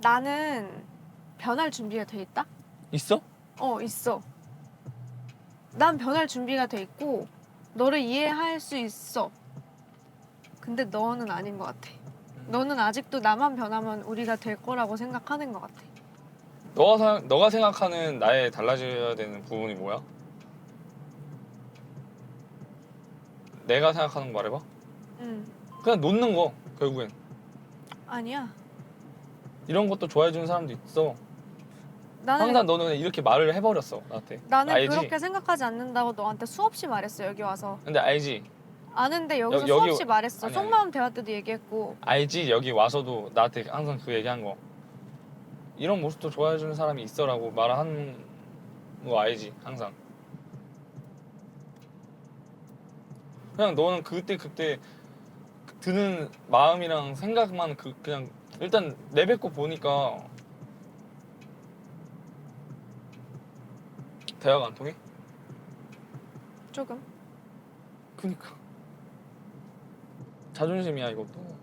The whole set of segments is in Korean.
나는 변할 준비가 돼 있다? 있어? 어, 있어. 난 변할 준비가 돼 있고 너를 이해할 수 있어. 근데 너는 아닌 것 같아. 너는 아직도 나만 변하면 우리가 될 거라고 생각하는 것 같아. 너가 사, 너가 생각하는 나의 달라져야 되는 부분이 뭐야? 내가 생각하는 거 말해봐. 응. 그냥 놓는 거 결국엔 아니야. 이런 것도 좋아해 주는 사람도 있어. 나는 항상 너는 그냥 이렇게 말을 해버렸어 나한테. 나는 알지? 그렇게 생각하지 않는다고 너한테 수없이 말했어 여기 와서. 근데 알지? 아는데 여기서 여- 여기- 수없이 말했어. 아니, 속마음 대화 때도 얘기했고. 알지? 여기 와서도 나한테 항상 그 얘기한 거. 이런 모습도 좋아해 주는 사람이 있어라고 말하는 거 알지? 항상. 그냥 너는 그때 그때 드는 마음이랑 생각만 그 그냥 일단 내뱉고 보니까 대화가 안 통해? 조금. 그니까 자존심이야 이것도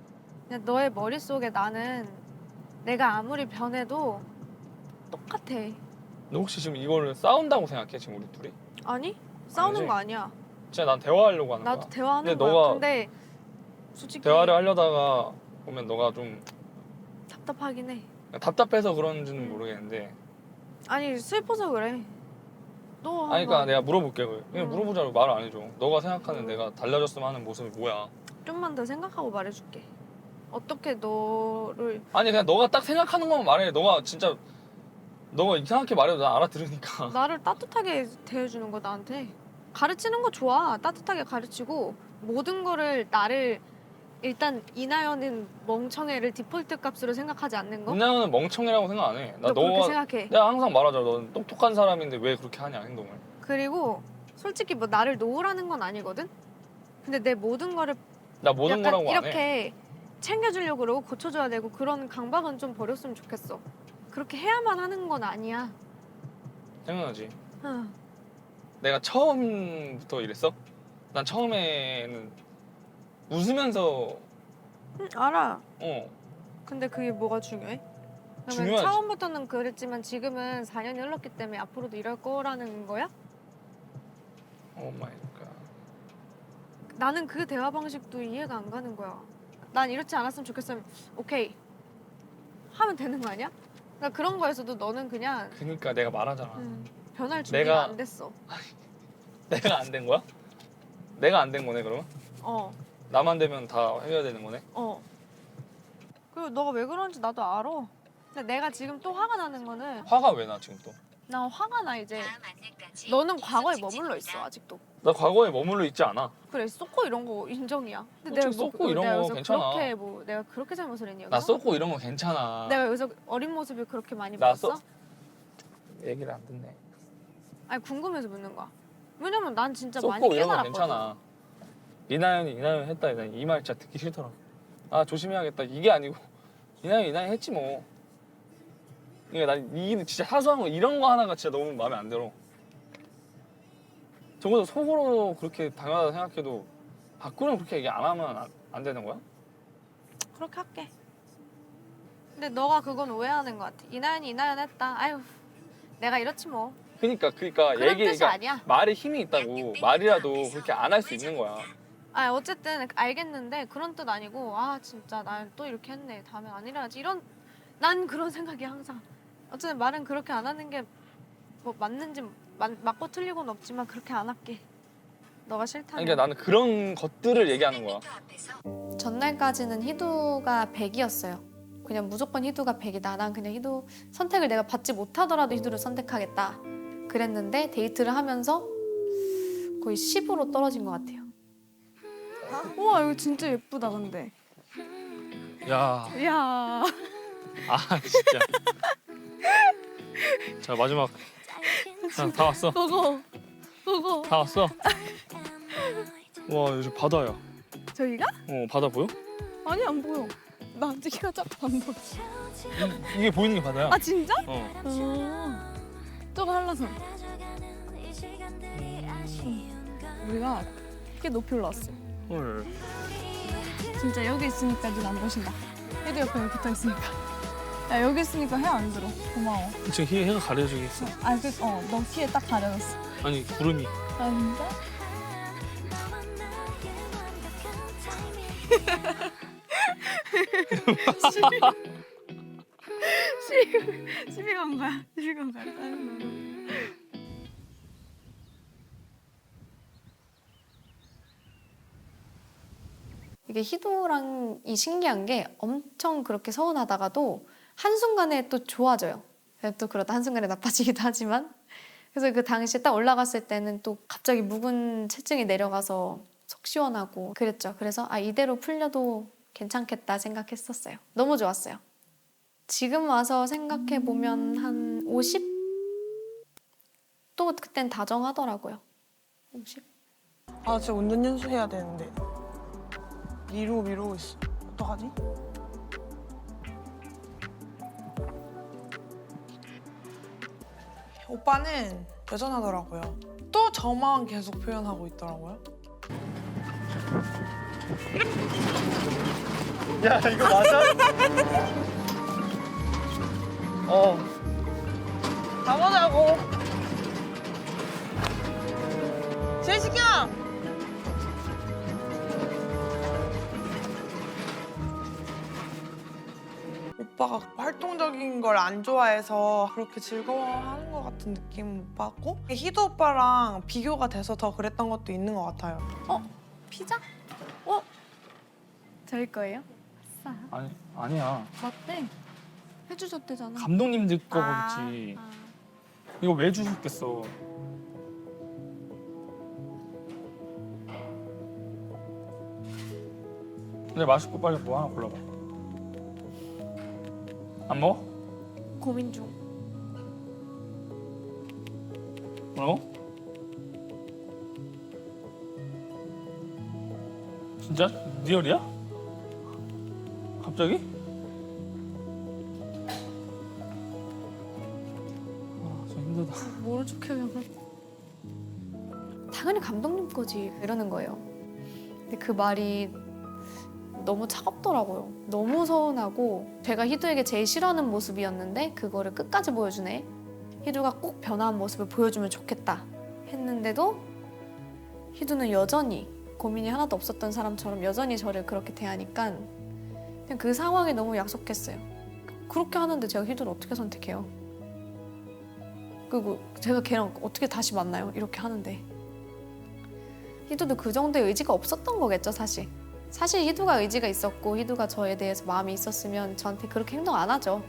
그냥 너의 머릿속에 나는 내가 아무리 변해도 똑같아. 너 혹시 지금 이거를 싸운다고 생각해 지금 우리 둘이? 아니? 싸우는 아니지? 거 아니야. 진짜 난 대화하려고 하는 나도 거야 대화하는 근데 거야. 너가 근데 솔직히 대화를 하려다가 보면 너가 좀 답답하긴 해. 답답해서 그런지는 모르겠는데 아니 슬퍼서 그래. 너 아니 그러니까 한번 내가 물어볼게 그냥 음. 물어보자고 말을 안 해줘 너가 생각하는 내가 달라졌으면 하는 모습이 뭐야 좀만 더 생각하고 말해줄게. 어떻게 너를 아니 그냥 너가 딱 생각하는 것만 말해 너가 진짜 너가 이상하게 말해도 난 알아들으니까 나를 따뜻하게 대해주는 거 나한테 가르치는 거 좋아. 따뜻하게 가르치고 모든 거를 나를 일단 이나연은 멍청애를 디폴트 값으로 생각하지 않는 거. 그냥은 멍청이라고 생각 안 해 나 너 그렇게 너가 생각해. 내가 항상 말하잖아 넌 똑똑한 사람인데 왜 그렇게 하냐 행동을 그리고 솔직히 뭐 나를 놓으라는 건 아니거든. 근데 내 모든 거를 나 모든 약간 거라고 안 해 이렇게 챙겨주려고 그러고 고쳐줘야 되고 그런 강박은 좀 버렸으면 좋겠어. 그렇게 해야만 하는 건 아니야. 응. 내가 처음부터 이랬어? 난 처음에는 웃으면서 응, 알아. 어 근데 그게 뭐가 중요해? 그러면 중요하지. 처음부터는 그랬지만 지금은 4년이 흘렀기 때문에 앞으로도 이럴 거라는 거야? 오 마이 갓. 나는 그 대화 방식도 이해가 안 가는 거야. 난 이렇지 않았으면 좋겠으면 오케이 하면 되는 거 아니야? 나 그런 거에서도 너는 그냥 그니까 내가 말하잖아. 음, 변할 준비가 내가- 안 됐어. 내가 안 된 거야? 내가 안 된 거네 그러면? 어, 나만 되면 다 해야 되는 거네? 어. 그리고 너가 왜 그런지 나도 알아. 근데 내가 지금 또 화가 나는 거는 화가 왜 나 지금 또? 나 화가 나 이제. 너는 과거에 머물러 있어 아직도. 나 과거에 머물러 있지 않아. 그래 쏘고 이런 거 인정이야. 솔직히 쏘고 이런 내가 거 여기서 괜찮아. 그렇게 뭐 내가 그렇게 잘못을 했니? 나 여기서? 쏘고 이런 거 괜찮아. 내가 여기서 어린 모습을 그렇게 많이 나 보였어? 쏘- 얘기를 안 듣네. 아니 궁금해서 묻는 거야. 왜냐면 난 진짜 많이 쏘고 이런 거 깨달았거든. 괜찮아. 이나연이 이나연 했다 이나연 이 말 진짜 듣기 싫더라. 아 조심해야겠다 이게 아니고 이나연 이나연 했지 뭐. 그러니까 난 이게 진짜 사소한 거 이런 거 하나가 진짜 너무 마음에 안 들어. 적어도 속으로 그렇게 당연하다 생각해도 밖으로는 그렇게 얘기 안 하면 안, 안 되는 거야? 그렇게 할게. 근데 너가 그건 오해하는 것 같아. 이나연이 이나연 했다. 아유 내가 이렇지 뭐. 그러니까 그런 얘기 뜻이 그러니까 아니야. 말에 힘이 있다고 말이라도 그렇게 안 할 수 있는 거야. 아 어쨌든 알겠는데 그런 뜻 아니고 아 진짜 난 또 이렇게 했네. 다음에 안 일어나지. 이런 난 그런 생각이 항상. 어쨌든 말은 그렇게 안 하는 게 뭐 맞는지 맞, 맞고 틀리고는 없지만 그렇게 안 할게. 너가 싫다면. 그러니까 나는 그런 것들을 얘기하는 거야. 전날까지는 희두가 100이었어요. 그냥 무조건 희두가 100이다. 난 그냥 희두 선택을 내가 받지 못하더라도 희두를 선택하겠다. 그랬는데 데이트를 하면서 거의 10으로 떨어진 것 같아요. 우와 이거 진짜 예쁘다 근데. 야, 이야. 아 진짜. 자 마지막. 자, 다 왔어. 그거 그거 다 왔어. 와 요즘 바다야. 저기가? 어 바다 보여? 아니 안 보여. 나 저기가 쫙안 보여. 이, 이게 보이는 게 바다야. 아 진짜? 어. 어. 저거 한라산. 우리가 꽤 높이 올라왔어. 헐. 진짜 여기 있으니까 눈 안 보신다. 헤드 옆에 붙어 있으니까. 야 여기 있으니까 해 안 들어. 고마워. 지금 해, 해가 가려지겠어. 아, 그, 어, 너 키에 딱 가려졌어. 아니 구름이. 아, 진짜? 시비 건 거야. 시비 건 거야. 이게 희도랑이 신기한 게 엄청 그렇게 서운하다가도 한순간에 또 좋아져요. 또 그러다 한순간에 나빠지기도 하지만 그래서 그 당시에 딱 올라갔을 때는 또 갑자기 묵은 체증이 내려가서 속 시원하고 그랬죠. 그래서 아 이대로 풀려도 괜찮겠다 생각했었어요. 너무 좋았어요. 지금 와서 생각해 보면 한 50? 또 그땐 다정하더라고요. 50? 아 진짜 운전 연수해야 되는데 미루고 미루고 있어 어떡하지? 오빠는 여전하더라고요 또 저만 계속 표현하고 있더라고요 야 이거 맞아? 어. 가보자고 제시경 오빠가 활동적인 걸 안 좋아해서 그렇게 즐거워하는 것 같은 느낌 못 받고 희도 오빠랑 비교가 돼서 더 그랬던 것도 있는 것 같아요 피자? 어? 저희 거예요? 아싸. 아니 아니야. 맞대. 해주셨대잖아. 감독님들 아, 거겠지. 아. 이거 왜 주셨겠어? 근데 맛있고 빨리 뭐 하나 골라봐. 안 먹어? 고민 중. 뭐라고? 진짜? 리얼이야? 갑자기? 아, 좀 힘들다. 모른 척하면 당연히 감독님 거지 이러는 거예요. 근데 그 말이 너무 차갑더라고요. 너무 서운하고 제가 희두에게 제일 싫어하는 모습이었는데 그거를 끝까지 보여주네. 희두가 꼭 변화한 모습을 보여주면 좋겠다 했는데도 희두는 여전히 고민이 하나도 없었던 사람처럼 여전히 저를 그렇게 대하니까 그냥 그 상황이 너무 약속했어요. 그렇게 하는데 제가 희두를 어떻게 선택해요? 그리고 제가 걔랑 어떻게 다시 만나요? 이렇게 하는데 희두도 그 정도의 의지가 없었던 거겠죠 사실 사실 희두가 의지가 있었고 희두가 저에 대해서 마음이 있었으면 저한테 그렇게 행동 안 하죠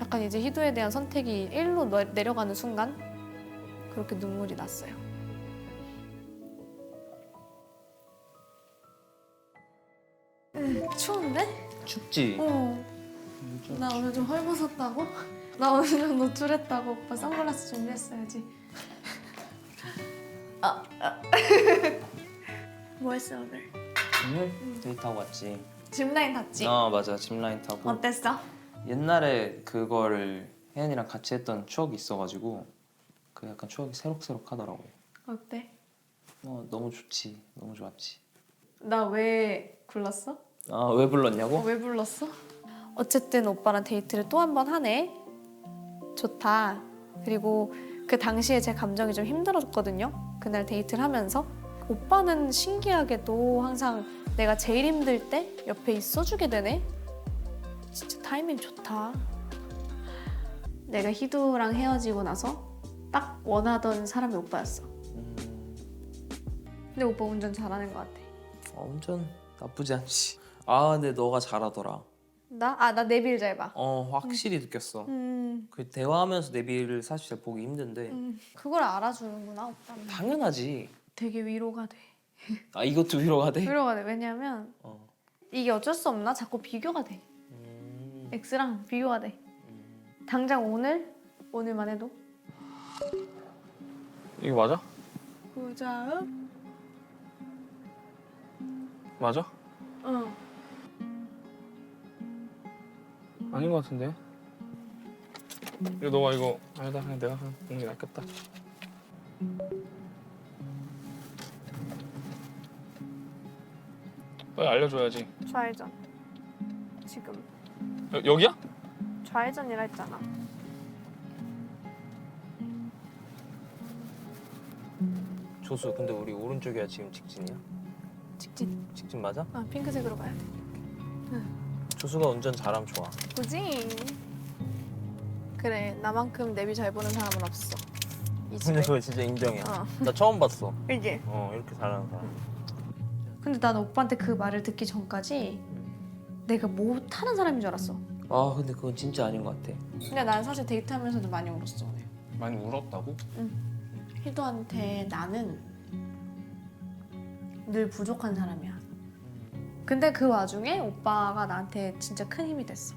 약간 이제 희두에 대한 선택이 일로 내- 내려가는 순간 그렇게 눈물이 났어요 음, 추운데? 춥지? 어. 나 오늘 좀 헐벗었다고? 나 오늘 좀 노출했다고 오빠 선글라스 준비했어야지. 아, 아. 뭐 했어 오늘? 오늘 데이트하고 왔지. 짚라인 탔지? 어 맞아 짚 라인 타고 어땠어? 옛날에 그거를 혜연이랑 같이 했던 추억이 있어가지고 그 약간 추억이 새록새록하더라고요. 어때? 어 너무 좋지, 너무 좋았지. 나왜 불렀어? 아왜 어, 불렀냐고? 왜 불렀어? 어쨌든 오빠랑 데이트를 또 한 번 하네. 좋다. 그리고 그 당시에 제 감정이 좀 힘들었거든요. 그날 데이트를 하면서 오빠는 신기하게도 항상 내가 제일 힘들 때 옆에 있어주게 되네. 진짜 타이밍 좋다. 내가 희두랑 헤어지고 나서 딱 원하던 사람이 오빠였어. 음, 근데 오빠 운전 잘하는 것 같아. 어, 운전 나쁘지 않지. 아 근데 너가 잘하더라. 나? 아, 나 내비를 잘 봐. 어 확실히 느꼈어. 음, 그 대화하면서 내비를 사실 잘 보기 힘든데 음, 그걸 알아주는구나, 오빠는. 당연하지. 되게 위로가 돼. 아 이것도 위로가 돼? 위로가 돼. 왜냐면 어. 이게 어쩔 수 없나? 자꾸 비교가 돼. 음, X랑 비교가 돼. 음. 당장 오늘 오늘만 해도 이게 맞아? 보자. 맞아? 응. 아닌 것 같은데. 이거 너가 이거 아니다 그냥 내가 그냥 먹는 게 낫겠다. 빨리 알려줘야지. 좌회전. 지금. 여, 여기야? 좌회전이라 했잖아. 조수 근데 우리 오른쪽이야 지금 직진이야? 직진. 직진 맞아? 아 핑크색으로 가야 돼. 조수가 운전 잘하면 좋아. 그지? 그래 나만큼 내비 잘 보는 사람은 없어. 이 집에. 근데 그거 진짜 인정이야. 어. 나 처음 봤어. 이게. 어 이렇게 잘하는 사람. 근데 난 오빠한테 그 말을 듣기 전까지 내가 못하는 사람인 줄 알았어. 아 근데 그건 진짜 아닌 것 같아. 근데 난 사실 데이트하면서도 많이 울었어. 오늘. 많이 울었다고? 희도한테 나는 늘 부족한 사람이야. 근데 그 와중에 오빠가 나한테 진짜 큰 힘이 됐어.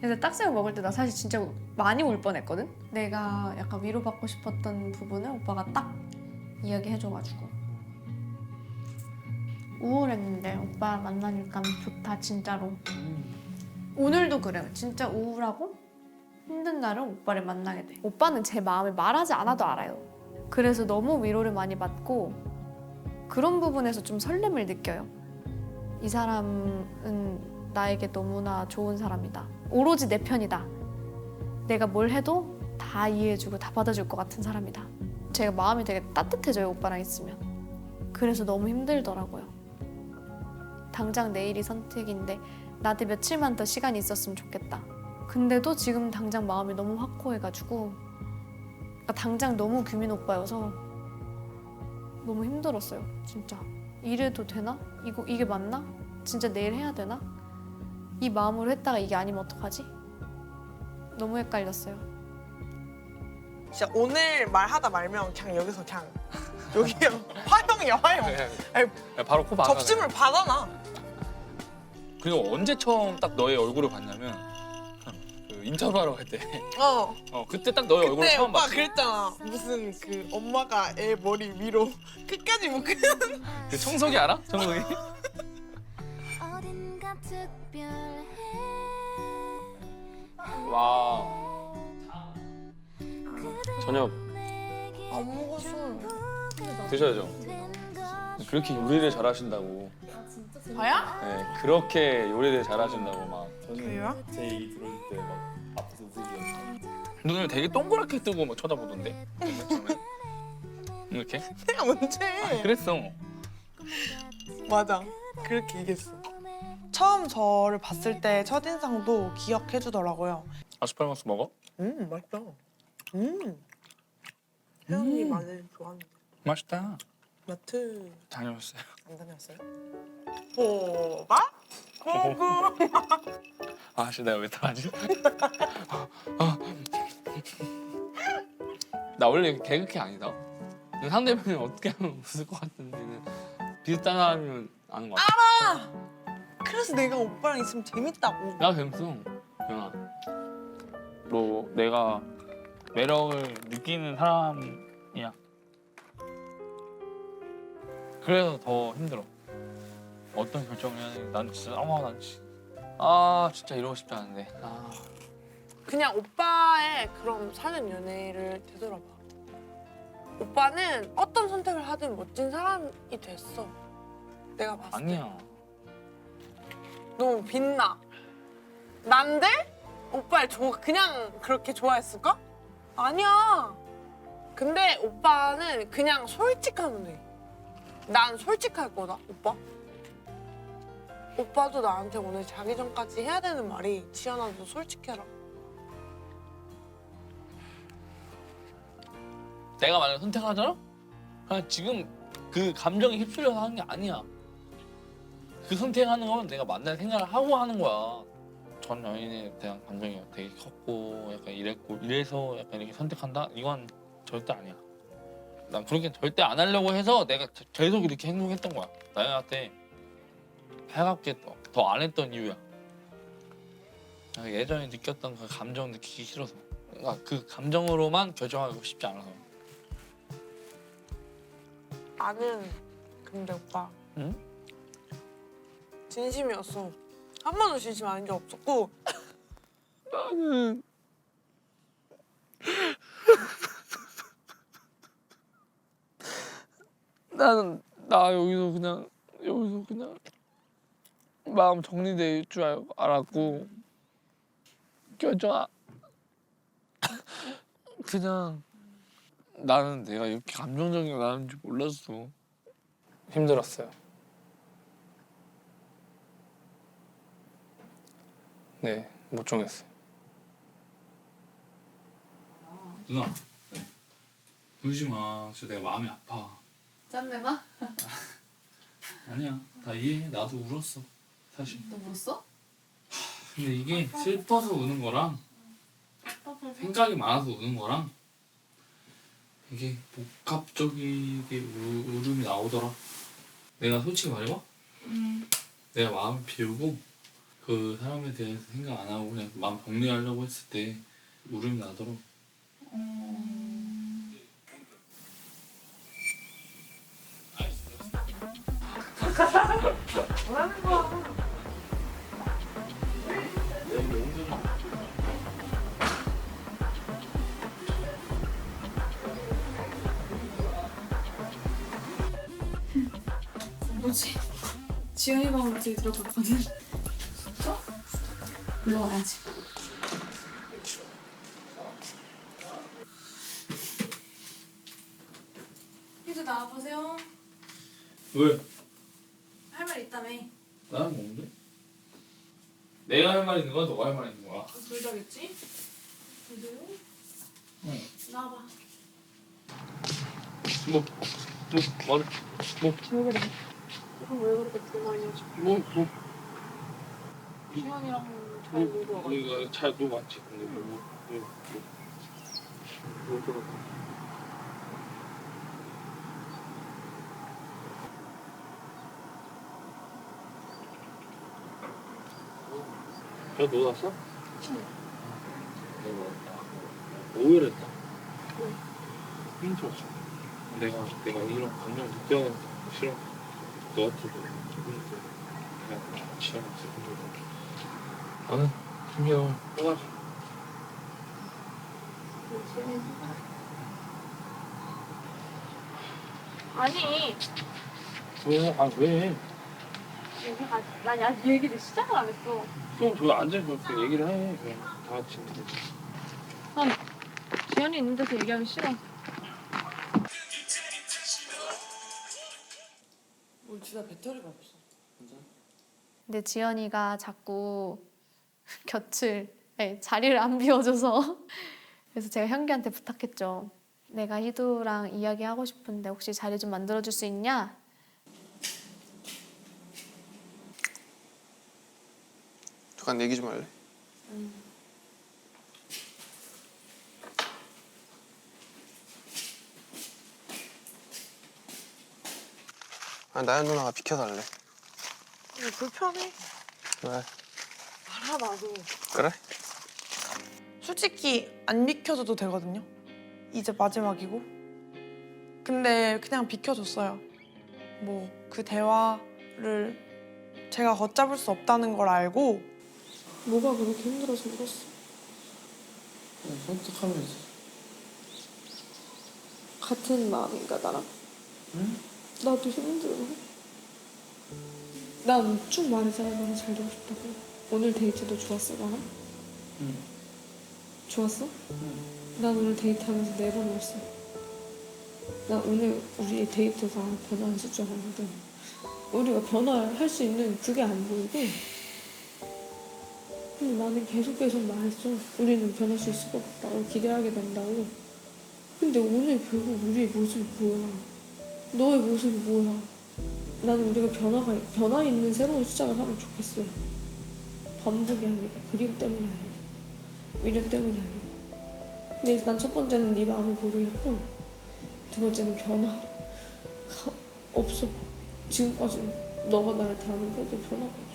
그래서 딱새우 먹을 때 나 사실 진짜 많이 울 뻔했거든. 내가 약간 위로받고 싶었던 부분을 오빠가 딱 이야기해줘가지고 우울했는데 오빠 만나니까 좋다 진짜로. 오늘도 그래요. 진짜 우울하고 힘든 날은 오빠를 만나게 돼. 오빠는 제 마음을 말하지 않아도 알아요. 그래서 너무 위로를 많이 받고 그런 부분에서 좀 설렘을 느껴요. 이 사람은 나에게 너무나 좋은 사람이다. 오로지 내 편이다. 내가 뭘 해도 다 이해해주고 다 받아줄 것 같은 사람이다. 제가 마음이 되게 따뜻해져요, 오빠랑 있으면. 그래서 너무 힘들더라고요. 당장 내일이 선택인데 나한테 며칠만 더 시간이 있었으면 좋겠다. 근데도 지금 당장 마음이 너무 확고해가지고 그러니까 당장 너무 규민 오빠여서 너무 힘들었어요, 진짜. 이래도 되나? 이거 이게 맞나? 진짜 내일 해야 되나? 이 마음으로 했다가 이게 아니면 어떡하지? 너무 헷갈렸어요. 진짜 오늘 말하다 말면 그냥 여기서 그냥 여기 화형이야 화형. 아니, 야, 바로 코 박아. 접심을 받아놔. 그리고 언제 처음 딱 너의 얼굴을 봤냐면 그 인터뷰하러 갈 때. 어. 어 그때 딱 너의 얼굴을 그때 처음 오빠 봤어. 그랬잖아. 무슨 그 엄마가 애 머리 위로 끝까지 묶은. 그 청소기 알아? 청소기? 어딘가 특별해 와. 저녁 안 먹었어. 드셔야죠. 그렇게 요리를 잘하신다고. 봐야? 네, 그렇게 요리를 잘하신다고 막. 그래요? 제 얘기 들어줄 때 막 앞에서 웃으셨어요. 눈을 되게 동그랗게 뜨고 막 쳐다보던데. 처음에. 이렇게? 내가 언제? 그랬어. 맞아. 그렇게 얘기했어. 처음 저를 봤을 때 첫인상도 기억해 주더라고요. 아스파라거스 먹어? 음, 맛있다. 음. 혜연이 마늘 좋아하는데. 맛있다. 마트 다녀왔어요. 안 다녔어요? 호박? 호구. 아씨 내가 왜 타지? 어. 나 원래 개그캐 아니다. 근데 상대방이 어떻게 하면 웃을 것 같은데는 비슷한 사람이면 아는 것 같아. 그래서 내가 오빠랑 있으면 재밌다고. 나 재밌어. 영아. 너 내가 매력을 느끼는 사람이야. 그래서 더 힘들어. 어떤 결정을 해야 되는지 난 진짜 아무 난 진짜 아 진짜 이러고 싶지 않은데. 아. 그냥 오빠의 그런 사전 연애를 되돌아봐. 오빠는 어떤 선택을 하든 멋진 사람이 됐어. 내가 봤을 때. 아니야. 너무 빛나. 난데 오빠를 좋아 그냥 그렇게 좋아했을까? 아니야. 근데 오빠는 그냥 솔직하면 돼. 난 솔직할 거다, 오빠. 오빠도 나한테 오늘 자기 전까지 해야 되는 말이 지연아 너 솔직해라. 내가 만약 선택하잖아? 그냥 지금 그 감정에 휩쓸려서 하는 게 아니야. 그 선택하는 건 내가 만날 생각을 하고 하는 거야. 전 연인에 대한 감정이 되게 컸고 약간 이랬고 이래서 약간 이렇게 선택한다? 이건 절대 아니야. 난 그렇게 절대 안 하려고 해서 내가 저- 계속 이렇게 행동했던 거야. 나한테 해갑게 더안 했던 이유야. 내가 예전에 느꼈던 그 감정 느끼기 싫어서. 그러니까 그 감정으로만 결정하고 싶지 않아서. 나는 근데 오빠 응? 진심이었어. 한 번도 진심 아닌 적 없었고 나는 나는 나 여기서 그냥 여기서 그냥 마음 정리될 줄 알- 알았고 결정 아- 그냥 나는 내가 이렇게 감정적인 나는 줄 몰랐어. 힘들었어요. 네, 못 정했어요. 누나 울지 마. 진짜 내가 마음이 아파. 짠내마? 아니야. 다 이해해. 나도 울었어. 사실. 너 울었어? 근데 이게 슬퍼서 우는 거랑 생각이 많아서 우는 거랑 이게 복합적이게 우, 울음이 나오더라. 내가 솔직히 말해봐. 내가 마음을 비우고 그 사람에 대해서 생각 안 하고 그냥 마음 정리하려고 했을 때 울음이 나더라. 뭐지? 지연이 방으로 어떻게 들어갔거든? 진짜? 불러와야지. 희주 나와보세요. 왜? 할 말 있다며. 나는 뭔데? 내가 할말 있는 거야? 너가 할말 있는 거야? 둘 다겠지? 희주? 응. 나와봐. 뭐, 뭐, 뭐, 뭐, 왜 그래? 왜 그렇게 불만이야? 뭐, 뭐, 지연이랑 잘 뭐, 놀고 뭐, 이거 잘 녹았지. 근데 뭐, 뭐, 뭐, 뭐, 뭐, 뭐, 뭐. 너. 너 놀았다. 오열했다. 왜? 힘들었어. 내가 내가 이런 감정 느껴하는 거 싫어. 너한테도. 내가 하면서 힘들어. 나는 힘겨워. 떠나지. 아니, 왜? 아 왜? 얘기가, 난 아직 얘기를 시작을 안 했어. 그럼 저기 앉아서 그렇게 얘기를 해. 그냥 다 같이. 지연이 있는 데서 얘기하기 싫어. 우리 진짜 배터리가 없어. 근데 지연이가 자꾸 곁을 네, 자리를 안 비워줘서 그래서 제가 현기한테 부탁했죠. 내가 희두랑 이야기하고 싶은데 혹시 자리 좀 만들어줄 수 있냐? 잠깐 얘기 좀 할래? 아 나연 누나가 비켜달래. 이거 불편해. 왜? 알아 나도. 그래? 솔직히 안 비켜줘도 되거든요. 이제 마지막이고. 근데 그냥 비켜줬어요. 뭐 그 대화를 제가 걷잡을 수 없다는 걸 알고 뭐가 그렇게 힘들어서 울었어? 선택하면서. 같은 마음인가 나랑? 나도 힘들어. 난 쭉 말했잖아 나랑 잘 되고 싶다고. 오늘 데이트도 좋았어 나랑? 응. 좋았어? 난 오늘 데이트하면서 네 번 울었어. 나 오늘 우리 데이트가 변화 안쓸줄 알았는데 우리가 변화할 수 있는 그게 안 보이고 근데 나는 계속 계속 말했어. 우리는 변할 수 있을 것 같다고 기대하게 된다고. 근데 오늘 결국 우리의 모습이 뭐야? 너의 모습이 뭐야? 나는 우리가 변화가 변화 있는 새로운 시작을 하면 좋겠어. 반복이 아니라 그림 때문이 아니라 미련 때문이 아니라. 근데 난첫 번째는 네 마음을 모르겠고 두 번째는 변화가 없어. 지금까지 너가 나를 대하는 것도 변화가.